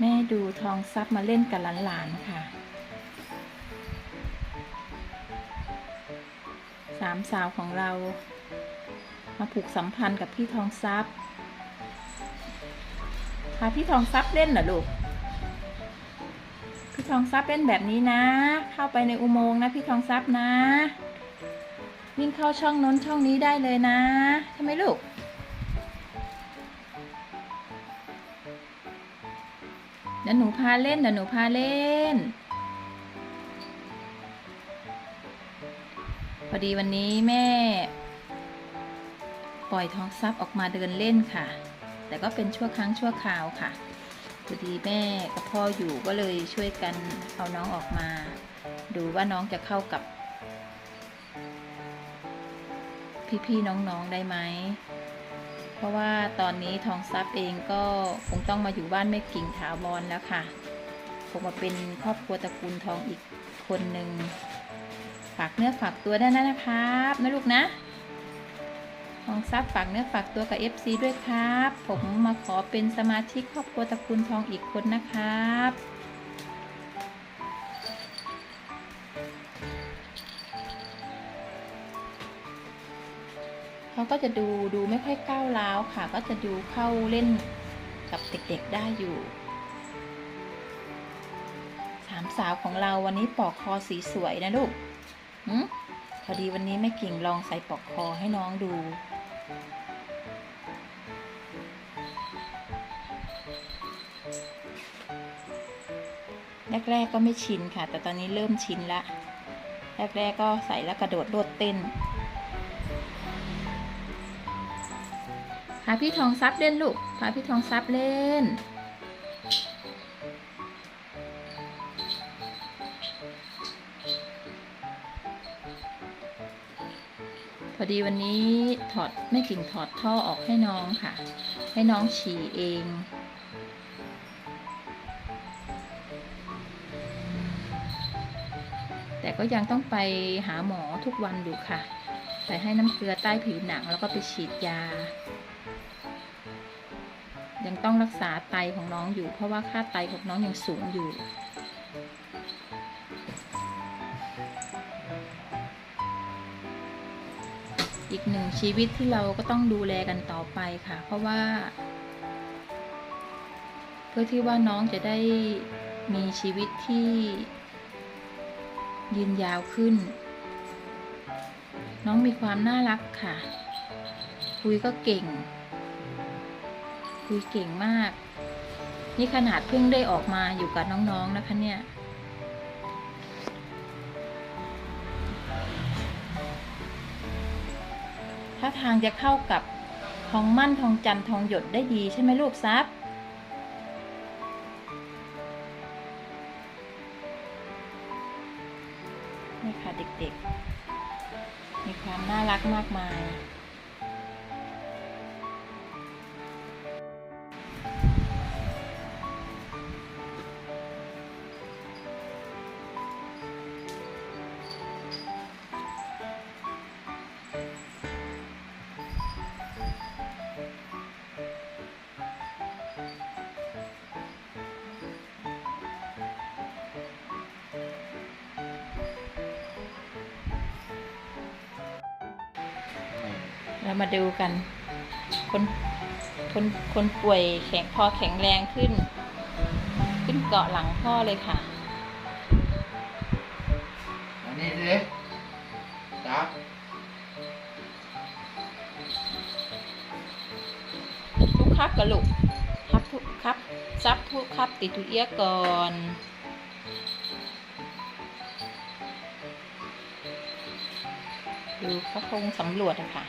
แม่ดูทองซับมาเล่นกับหลานๆค่ะสามสาวของเรา มาผูกสัมพันธ์กับพี่ทองซับพาพี่ทองซับเล่นเหรอลูก พี่ทองซับเล่นแบบนี้นะ เข้าไปในอุโมงค์นะพี่ทองซับนะ วิ่งเข้าช่องน้นช่องนี้ได้เลยนะ ใช่ไหมลูก ดี๋ยวหนูพาเล่นเดี๋ยวหนูพาเล่น พอดีวันนี้แม่ ปล่อยทองซับออกมาเดินเล่นค่ะ แต่ก็เป็นชั่วครั้งชั่วคราวค่ะพอดีแม่กับพ่ออยู่ก็เลยช่วยกันเอาน้องออกมา ดูว่าน้องจะเข้ากับ พี่ๆน้องๆได้ไหม เพราะว่าตอนนี้ทองซับเองก็คงต้องมาอยู่บ้านแม่กิ่งถาวรแล้วค่ะคงมาเป็นครอบครัวตระกูลทองอีกคนหนึ่งฝากเนื้อฝากตัวได้นะนะครับนะลูกนะทองซับฝากเนื้อฝากตัวกับ FC ด้วยครับ ผมมาขอเป็นสมาชิกครอบครัวตระกูลทองอีกคนนะครับ เขาก็จะดูดูไม่ค่อยก้าวร้าวค่ะ ก็จะดูเข้าเล่นกับเด็กๆได้อยู่สามสาวของเราวันนี้ปอกคอสีสวยนะลูกหืมพอดีวันนี้แม่กิ่งลองใส่ปอกคอให้น้องดูแรกๆก็ไม่ชินค่ะ แต่ตอนนี้เริ่มชินละ แรกๆก็ใส่แล้วกระโดดโลดเต้นาพี่ทองซับเล่นลูก พาพี่ทองซับเล่น พอดีวันนี้ถอดแม่กิ่งถอดท่อออกให้น้องค่ะ ให้น้องฉี่เองแต่ก็ยังต้องไปหาหมอทุกวันอยู่ค่ะ ไปให้น้ำเกลือใต้ผิวหนังแล้วก็ไปฉีดยา ยังต้องรักษาไตของน้องอยู่ เพราะว่าค่าไตของน้องยังสูงอยู่ อีกหนึ่งชีวิตที่เราก็ต้องดูแลกันต่อไปค่ะ เพราะว่า เพื่อที่ว่าน้องจะได้มีชีวิตที่ยืนยาวขึ้น น้องมีความน่ารักค่ะ คุยก็เก่ง คุยเก่งมาก นี่ขนาดเพิ่งได้ออกมาอยู่กับน้องๆนะคะเนี่ยถ้าทางจะเข้ากับทองมั่นทองจันทร์ทองหยดได้ดีใช่ไหมลูกซับนี่ค่ะเด็กๆ มีความน่ารักมากมาย เรามาดูกัน คนคนคนป่วยแข็งพอแข็งแรงขึ้น ขึ้นเกาะหลังพ่อเลยค่ะอันนี้ดิจับทุกครับกับลูกครับทุกครับซับทุกครับติดทุเอียก่อน ดูเขาคงสำรวจอะค่ะ